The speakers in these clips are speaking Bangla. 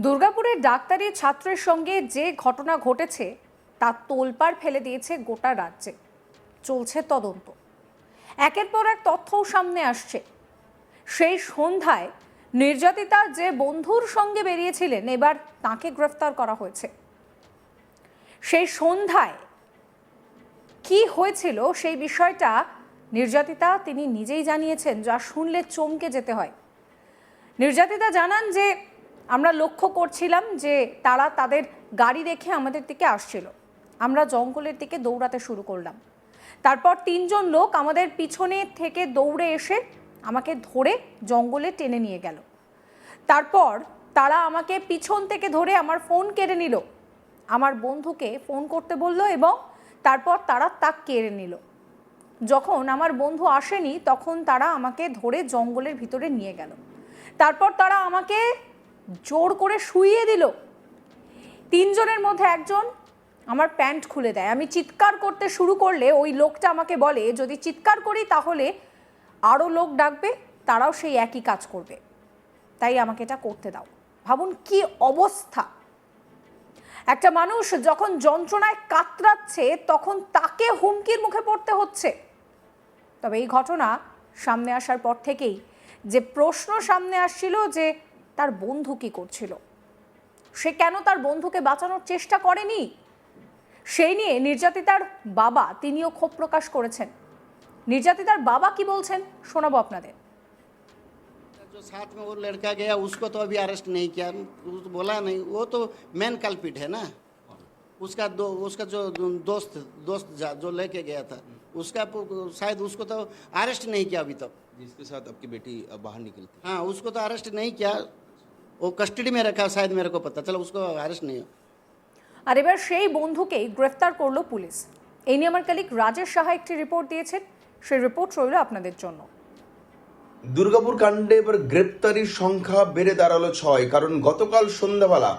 দুর্গাপুরের ডাক্তারি ছাত্রের সঙ্গে যে ঘটনা ঘটেছে, তা তোলপাড় ফেলে দিয়েছে গোটা রাজ্যে। চলছে তদন্ত। একের পর এক তথ্যও সামনে আসছে। সেই সন্ধ্যায় নির্যাতিতা যে বন্ধুর সঙ্গে বেরিয়েছিলেন, এবার তাকে গ্রেফতার করা হয়েছে। সেই সন্ধ্যায় কি হয়েছিল সেই বিষয়টা নির্যাতিতা তিনি নিজেই জানিয়েছেন, যা শুনলে চমকে যেতে হয়। নির্যাতিতা জানান যে আমরা লক্ষ্য করছিলাম যে তারা তাদের গাড়ি রেখে আমাদের দিকে আসছিল। আমরা জঙ্গলের দিকে দৌড়াতে শুরু করলাম। তারপর তিনজন লোক আমাদের পিছনে থেকে দৌড়ে এসে আমাকে ধরে জঙ্গলে টেনে নিয়ে গেল। তারপর তারা আমাকে পিছন থেকে ধরে আমার ফোন কেড়ে নিল। আমার বন্ধুকে ফোন করতে বলল এবং তারপর তারা তা কেড়ে নিল। যখন আমার বন্ধু আসেনি তখন তারা আমাকে ধরে জঙ্গলের ভিতরে নিয়ে গেল। তারপর তারা আমাকে জোর করে শুইয়ে দিল। তিনজনের মধ্যে একজন আমার প্যান্ট খুলে দেয়। আমি চিৎকার করতে শুরু করলে ওই লোকটা আমাকে বলে, যদি চিৎকার করি তাহলে আরও লোক ডাকবে, তারাও সেই একই কাজ করবে। তাই আমাকে এটা করতে দাও। ভাবুন কি অবস্থা। একটা মানুষ যখন যন্ত্রণায় কাতরাচ্ছে, তখন তাকে হুমকির মুখে পড়তে হচ্ছে। তবে এই ঘটনা সামনে আসার পর থেকেই যে প্রশ্ন সামনে আসছিল যে তার বন্ধু কি করছিল সে কেন তার বন্ধুকে বাঁচানোর চেষ্টা করেনি সেই নিয়ে নির্যাতিতার বাবা তিনিও ক্ষোভ প্রকাশ করেছেন নির্যাতিতার বাবা কি বলছেন শোনাবো আপনাদের जो साथ में वो लड़का गया उसको तो अभी अरेस्ट नहीं किया वो तो बोला नहीं वो तो मेन कल्पिट है ना उसका दो उसका जो दोस्त दोस्त जा- जो लेके गया था उसका पु- शायद उसको तो अरेस्ट नहीं किया अभी तक जिसके साथ आपकी बेटी अब बाहर निकली थी हाँ उसको तो अरेस्ट नहीं किया वो कस्टडी में रखा शायद मेरे को पता चला उसको अरेस्ट नहीं हुआ আর এবার সেই বন্ধুকেই গ্রেফতার করলো পুলিশ এই নিয়ে আমার কালিক রাজেশ সাহা একটি রিপোর্ট দিয়েছেন সেই রিপোর্ট রইল আপনাদের জন্য দুর্গাপুর কাণ্ডে এবার গ্রেপ্তারির সংখ্যা বেড়ে দাঁড়ালো ছয় কারণ গতকাল সন্ধ্যাবেলা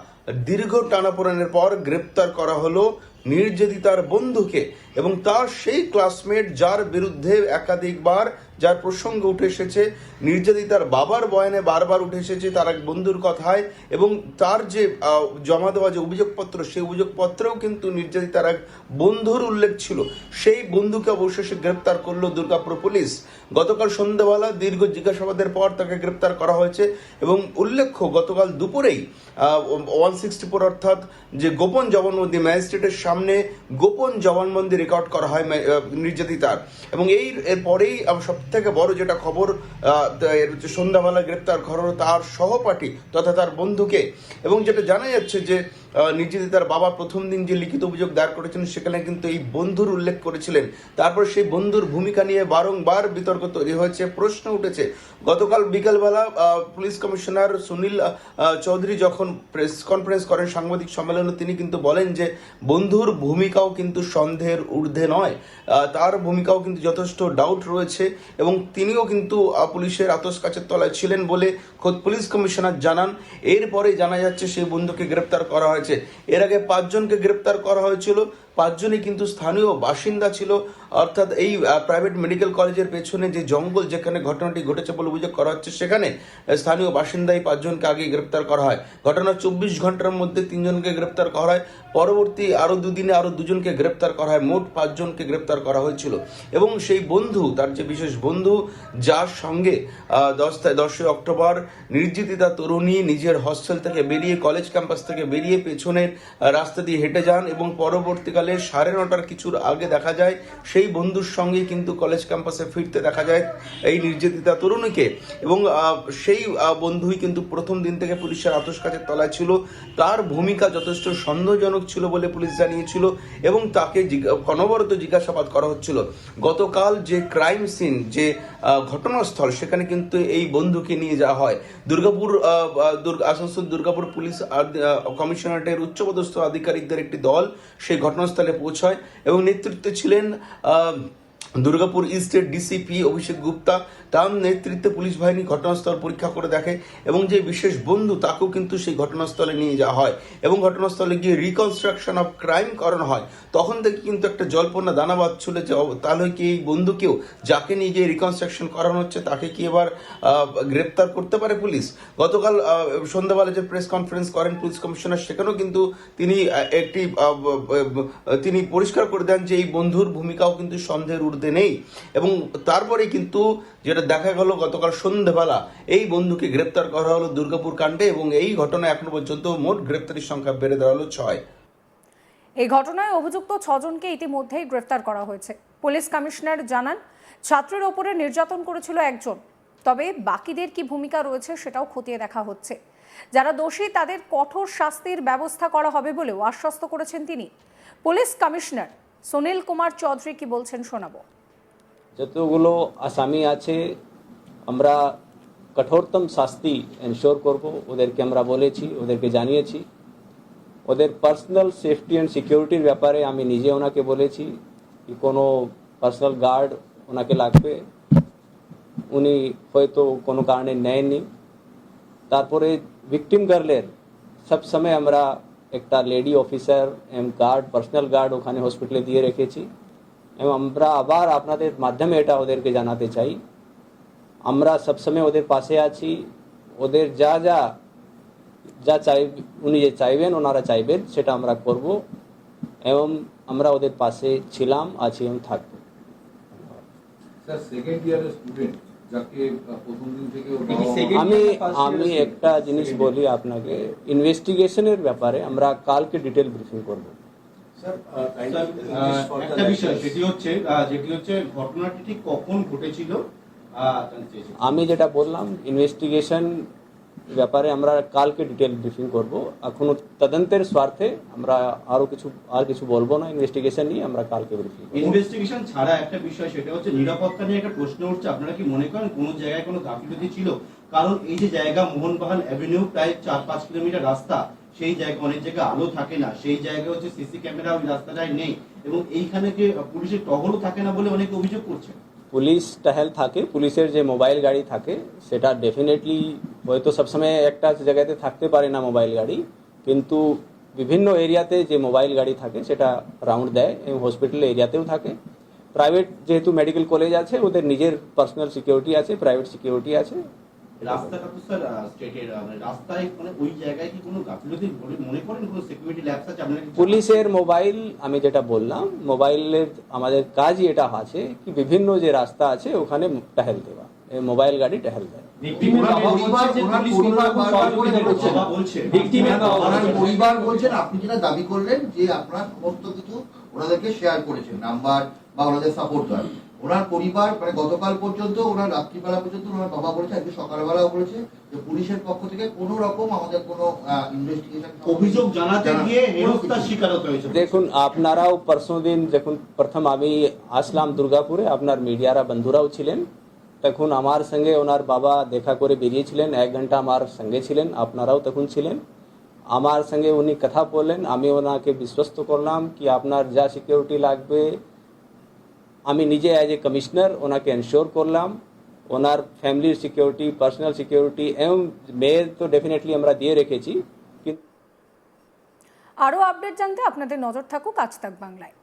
দীর্ঘ টানাপোড়েনের পর গ্রেপ্তার করা হলো নির্যাতিতার বন্ধুকে এবং তার সেই ক্লাসমেট যার বিরুদ্ধে একাধিকবার যার প্রসঙ্গ উঠে এসেছে। নির্যাতিতার বাবার বয়ানে বারবার উঠে এসেছে তার এক বন্ধুর কথায় এবং তার যে জমা দেওয়া যে অভিযোগপত্র, সেই অভিযোগপত্রেও কিন্তু নির্যাতিতার এক বন্ধুর উল্লেখ ছিল। সেই বন্ধুকে অবশেষে গ্রেপ্তার করল দুর্গাপুর পুলিশ। গতকাল সন্ধ্যাবেলা দীর্ঘ জিজ্ঞাসাবাদের পর তাকে গ্রেপ্তার করা হয়েছে এবং উল্লেখ্য, গতকাল দুপুরেই ওয়ান সিক্সটি ফোর অর্থাৎ যে গোপন জবানবন্দি ম্যাজিস্ট্রেটের সামনে গোপন জবানবন্দি রেকর্ড করা হয় নির্যাতিতার। এবং এই, এর পরেই সব থেকে বড় যেটা খবর সন্ধ্যাবেলা গ্রেপ্তার করা হলো তার সহপাঠী তথা তার বন্ধুকে। এবং যেটা জানা যাচ্ছে যে আহ, তার বাবা প্রথম দিন যে লিখিত অভিযোগ দায়ের করেছেন সেখানে কিন্তু এই বন্ধুর উল্লেখ করেছিলেন। তারপর সেই বন্ধুর ভূমিকা নিয়ে বারংবার বিতর্ক তৈরি হয়েছে প্রশ্ন উঠেছে। গতকাল বিকালবেলা পুলিশ কমিশনার সুনীল চৌধুরী যখন প্রেস কনফারেন্স করেন সাংবাদিক সম্মেলনে তিনি কিন্তু বলেন যে বন্ধুর ভূমিকাও কিন্তু সন্দেহের ঊর্ধ্বে নয়। তার ভূমিকাও কিন্তু যথেষ্ট ডাউট রয়েছে এবং তিনিও কিন্তু পুলিশের আতস কাছের তলায় ছিলেন বলে খোদ পুলিশ কমিশনার জানান। এরপরে জানা যাচ্ছে সেই বন্ধুকে গ্রেপ্তার করা হয়েছে। এর আগে পাঁচজনকে গ্রেপ্তার করা হয়েছিল। পাঁচজনই কিন্তু স্থানীয় বাসিন্দা ছিল। অর্থাৎ এই প্রাইভেট মেডিকেল কলেজের পেছনে যে জঙ্গল যেখানে ঘটনাটি ঘটেছে বলে অভিযোগ করা হচ্ছে, সেখানে স্থানীয় বাসিন্দা এই পাঁচজনকে আগে গ্রেপ্তার করা হয়। ঘটনার চব্বিশ ঘণ্টার মধ্যে তিনজনকে গ্রেপ্তার করা হয়। পরবর্তী আরও দুদিনে আরও দুজনকে গ্রেপ্তার করা হয়। মোট পাঁচজনকে গ্রেপ্তার করা হয়েছিল। এবং সেই বন্ধু, তার যে বিশেষ বন্ধু, যার সঙ্গে দশ দশই অক্টোবর নির্যাতিতা তরুণী নিজের হস্টেল থেকে বেরিয়ে কলেজ ক্যাম্পাস থেকে বেরিয়ে পেছনের রাস্তা দিয়ে হেঁটে যান এবং পরবর্তীকালে সাড়ে নটার কিছুর আগে দেখা যায়, সেই বন্ধুর সঙ্গে কিন্তু কলেজ ক্যাম্পাসে ফিরতে দেখা যায় এই নির্যাতিতা তরুণীকে। এবং সেই বন্ধুই কিন্তু প্রথম দিন থেকে পুলিশের আতস তলায় ছিল। তার ভূমিকা যথেষ্ট সন্দেহজনক ছিল বলে পুলিশ জানিয়েছিল এবং তাকে অনবরত জিজ্ঞাসাবাদ করা হচ্ছিল। গতকাল যে ক্রাইম সিন, যে ঘটনাস্থল, সেখানে কিন্তু এই বন্ধুকে নিয়ে যাওয়া হয়। দুর্গাপুর আসানসোল দুর্গাপুর পুলিশ কমিশনারেটের উচ্চপদস্থ আধিকারিকদের একটি দল সেই ঘটনাস্থলে পৌঁছায় এবং নেতৃত্বে ছিলেন দুর্গাপুর ইস্টের ডিসিপি অভিষেক গুপ্তা তার নেতৃত্বে পুলিশ বাহিনী ঘটনাস্থল পরীক্ষা করে দেখে এবং যে বিশেষ বন্ধু তাকেও কিন্তু সেই ঘটনাস্থলে নিয়ে যাওয়া হয় এবং ঘটনাস্থলে গিয়ে রিকনস্ট্রাকশন অফ ক্রাইম করানো হয়। তখন থেকে কিন্তু একটা জল্পনা দানা বাঁধছিল যে তাহলে কি এই বন্ধুকেও যাকে নিয়ে গিয়ে রিকনস্ট্রাকশন করানো হচ্ছে, তাকে কি এবার গ্রেপ্তার করতে পারে পুলিশ? গতকাল সন্ধ্যাবেলা যে প্রেস কনফারেন্স করেন পুলিশ কমিশনার সেখানেও কিন্তু তিনি একটি তিনি পরিষ্কার করে দেন যে এই বন্ধুর ভূমিকাও কিন্তু সন্দেহের ঊর্ধ্বে নেই। এবং তারপরে কিন্তু যেটা দেখা গেল গতকাল সন্ধ্যেবেলা এই বন্ধুকে গ্রেপ্তার করা হলো দুর্গাপুর কাণ্ডে এবং এই ঘটনা এখনও পর্যন্ত মোট গ্রেপ্তারির সংখ্যা বেড়ে দাঁড়াল ছয়। এই ঘটনায় অভিযুক্ত ছজনকে ইতিমধ্যেই গ্রেফতার করা হয়েছে। পুলিশ কমিশনার জানান, ছাত্রের ওপরে নির্যাতন করেছিল একজন। তবে বাকিদের কি ভূমিকা রয়েছে সেটাও খতিয়ে দেখা হচ্ছে। যারা দোষী, তাদের কঠোর শাস্তির ব্যবস্থা করা হবে বলেও আশ্বস্ত করেছেন তিনি। পুলিশ কমিশনার সুনীল কুমার চৌধুরী কি বলছেন শোনাবো। যতগুলো আসামি আছে, আমরা কঠোরতম শাস্তি এনশোর করব। ওদেরকে আমরা বলেছি, ওদেরকে জানিয়েছি। ওদের পার্সোনাল সেফটি অ্যান্ড সিকিউরিটির ব্যাপারে আমি নিজে ওনাকে বলেছি কি কোনো পার্সোনাল গার্ড ওনাকে লাগবে। উনি হয়তো কোনো কারণে নেয়নি তারপরে ভিকটিম গার্লের সবসময় আমরা একটা lady officer um guard personal guard ওখানে হসপিটালে দিয়ে রেখেছি এবং আমরা আবার আপনাদের মাধ্যমে এটা ওদেরকে জানাতে চাই আমরা সবসময় ওদের পাশে আছি ওদের যা যা যা চাই উনি যে চাইবেন ওনারা চাইবেন সেটা আমরা করব এবং আমরা ওদের পাশে ছিলাম আছি এবং থাকব স্যার সেকেন্ড ইয়ারের স্টুডেন্ট যাকে প্রথম দিন থেকে আমি আমি একটা জিনিস বলি আপনাকে ইনভেস্টিগেশনের ব্যাপারে আমরা কালকে ডিটেল ব্রিফিং করব। একটা বিষয় সেটি হচ্ছে যেটি হচ্ছে ঘটনাটি ঠিক কখন ঘটেছিল আহ, জানতে চাইছি। আমি যেটা বললাম ইনভেস্টিগেশন ব্যাপারে আমরা কালকে ডিটেল ব্রিফিং করব। এখনও তদন্তের স্বার্থে আমরা আরও কিছু আর কিছু বলব না ইনভেস্টিগেশন নিয়ে আমরা কালকে ব্রিফিং ইনভেস্টিগেশন ছাড়া একটা বিষয় সেটা হচ্ছে নিরাপত্তা নিয়ে একটা প্রশ্ন উঠছে। আপনারা কি মনে করেন কোন জায়গায় কোনো গাফিলতি ছিল? কারণ এই যে জায়গা মোহনবাগান অ্যাভিনিউ প্রায় চার পাঁচ কিলোমিটার রাস্তা, সেই জায়গায় অনেক জায়গায় আলো থাকে না। সেই জায়গায় হচ্ছে সিসি ক্যামেরা ওই রাস্তাটায় নেই এবং এইখানে যে পুলিশের টহলও থাকে না বলে অনেকে অভিযোগ করছে পুলিশ টহল থাকে, পুলিশের যে মোবাইল গাড়ি থাকে, সেটা ডেফিনেটলি হয়তো সবসময় একটা জায়গাতে থাকতে পারে না মোবাইল গাড়ি, কিন্তু বিভিন্ন এরিয়াতে যে মোবাইল গাড়ি থাকে, সেটা রাউন্ড দেয় এবং হসপিটাল এরিয়াতেও থাকে। প্রাইভেট যেহেতু মেডিকেল কলেজ আছে, ওদের নিজের পার্সোনাল সিকিউরিটি আছে প্রাইভেট সিকিউরিটি আছে। স্যার স্টেটের মানে রাস্তায় মানে ওই জায়গায় কি কোনো গাফিলতি মনে করেন কোনো সিকিউরিটি ল্যাপস আছে পুলিশের মোবাইল আমি যেটা বললাম মোবাইলের আমাদের কাজই এটা আছে কি বিভিন্ন যে রাস্তা আছে, ওখানে টহল দেওয়া। মোবাইল গাড়ি টহল দেয় ভিকটিমের বাবা বলছে যে ওনার পুলিশ পরিবার কিন্তু বারবার সহযোগিতা করে করছে। বলছে। বাবা বলছে Victim-এর বাবা ওনার বলছে। পরিবার বলছেন আপনি যেটা দাবি করলেন যে আপনার সমস্ত কিছু ওনাদেরকে শেয়ার করেছেন নাম্বার বা ওনাদের সাপোর্টার ওনার পরিবার মানে গতকাল পর্যন্ত ওনার রাত্রিবেলা পর্যন্ত ওনার বাবা বলেছে আজকে সকালবেলাও বলেছে যে পুলিশের পক্ষ থেকে কোনো রকম আমাদের কোনো ইনভেস্টিগেশন অভিযোগ জানাতে গিয়ে হেনস্থার শিকার হয়েছে দেখুন আপনারাও পরশু দিন যখন প্রথম আমি আসলাম দুর্গাপুরে আপনার মিডিয়ারা বন্ধুরাও ছিলেন তখন আমার সঙ্গে ওনার বাবা দেখা করে বেরিয়েছিলেন, এক ঘণ্টা আমার সঙ্গে ছিলেন, আপনারাও তখন ছিলেন। আমার সঙ্গে উনি কথা বললেন, আমি ওনাকে বিশ্বস্ত করলাম কি আপনার যা সিকিউরিটি লাগবে। আমি নিজে অ্যাজ এ কমিশনার ওনাকে এনশোর করলাম। ওনার ফ্যামিলির সিকিউরিটি পার্সোনাল সিকিউরিটি এবং মেয়ের তো ডেফিনেটলি আমরা দিয়ে রেখেছি। আরও আপডেট জানতে আপনাদের নজর থাকুক আজ তাক বাংলায়।